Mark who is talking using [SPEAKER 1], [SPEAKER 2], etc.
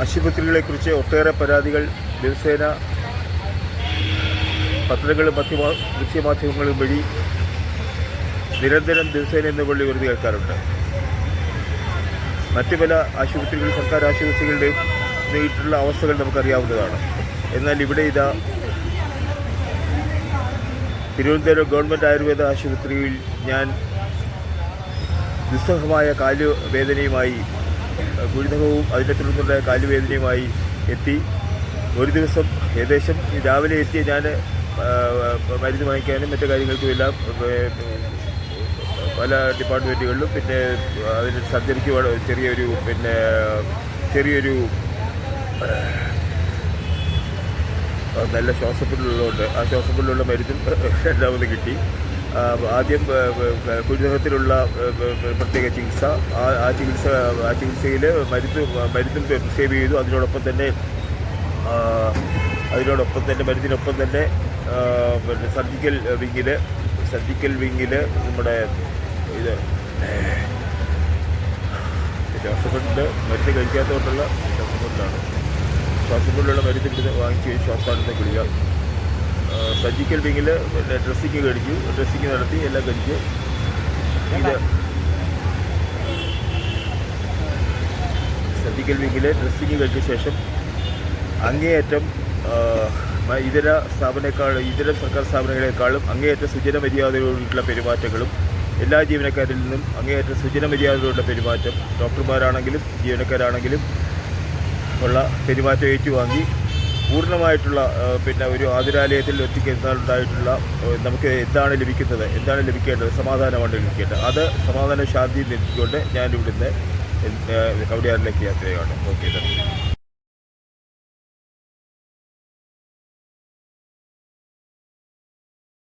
[SPEAKER 1] ആശുപത്രികളെക്കുറിച്ച് ഒട്ടേറെ പരാതികൾ ദിവസേന പത്രങ്ങളും മധ്യമ ദൃശ്യമാധ്യമങ്ങളും വഴി നിരന്തരം ദിവസേന എന്ന പള്ളി വെറുതെ കേൾക്കാറുണ്ട്. മറ്റു പല ആശുപത്രികൾ സർക്കാർ ആശുപത്രികളുടെ നേരിട്ടുള്ള അവസ്ഥകൾ നമുക്കറിയാവുന്നതാണ്. എന്നാൽ ഇവിടെ ഇതാ തിരുവനന്തപുരം ഗവൺമെന്റ് ആയുർവേദ ആശുപത്രിയിൽ ഞാൻ ദുസ്സഹമായ കാലുവേദനയുമായി ഗുരുതകവും അതിനെ തുടർന്നുള്ള കാലുവേദനയുമായി എത്തി. ഒരു ദിവസം ഏകദേശം രാവിലെ എത്തിയ ഞാൻ മരുന്ന് വാങ്ങിക്കാനും മറ്റു കാര്യങ്ങൾക്കും എല്ലാം പല ഡിപ്പാർട്ട്മെന്റുകളിലും പിന്നെ അതിന് സർജറിക്ക് ചെറിയൊരു പിന്നെ ചെറിയൊരു നല്ല ശ്വാസപ്പുള്ളുള്ളതുകൊണ്ട് ആ ശ്വാസപ്പുള്ളുള്ള മരുന്നും രണ്ടാമത് കിട്ടി. ആ, ആദ്യം കുരുതകത്തിലുള്ള പ്രത്യേക ചികിത്സ. ആ ചികിത്സ ആ ചികിത്സയിൽ മരുന്ന് മരുന്നും പ്രിസ്ക്രൈബ് ചെയ്തു. അതിനോടൊപ്പം തന്നെ അതിനോടൊപ്പം തന്നെ മരുന്നിനൊപ്പം തന്നെ പിന്നെ സർജിക്കൽ വിങ്ങിൽ സർജിക്കൽ വിങ്ങിൽ നമ്മുടെ ഇത് ശ്വാസമുണ്ട് മരുന്ന് കഴിക്കാത്തതുകൊണ്ടുള്ള ശ്വാസമുണ്ടാണ് ശ്വാസമുള്ള മരുന്ന് വാങ്ങിച്ച് ശ്വാസമാണെന്ന് ഗുളിക സർജിക്കൽ വിങ്ങിൽ ഡ്രസ്സിങ് കഴിച്ചു ഡ്രസ്സിങ് നടത്തി എല്ലാം കഴിച്ചു ഇത് സർജിക്കൽ വിങ്ങിൽ ഡ്രസ്സിങ് കഴിച്ച ശേഷം അങ്ങേയറ്റം ഇതര സ്ഥാപനക്കാൾ ഇതര സർക്കാർ സ്ഥാപനങ്ങളെക്കാളും അങ്ങേയറ്റം സുജന മര്യാദയോടുള്ള പെരുമാറ്റങ്ങളും എല്ലാ ജീവനക്കാരിൽ നിന്നും അങ്ങേയറ്റം സുജന മര്യാദയോടുള്ള പെരുമാറ്റം ഡോക്ടർമാരാണെങ്കിലും ജീവനക്കാരാണെങ്കിലും ഉള്ള പെരുമാറ്റം ഏറ്റുവാങ്ങി പൂർണമായിട്ടുള്ള പിന്നെ ഒരു ആതിരാലയത്തിൽ ഒറ്റയ്ക്ക് ഉണ്ടായിട്ടുള്ള നമുക്ക് എന്താണ് ലഭിക്കുന്നത്? എന്താണ് ലഭിക്കേണ്ടത്? സമാധാനമാണ് ലഭിക്കേണ്ടത്. അത് സമാധാന ശാന്തി ലഭിച്ചുകൊണ്ട് ഞാൻ ഇവിടുന്ന് കവടിയാറിലേക്ക് യാത്രയാണ്. Okay thank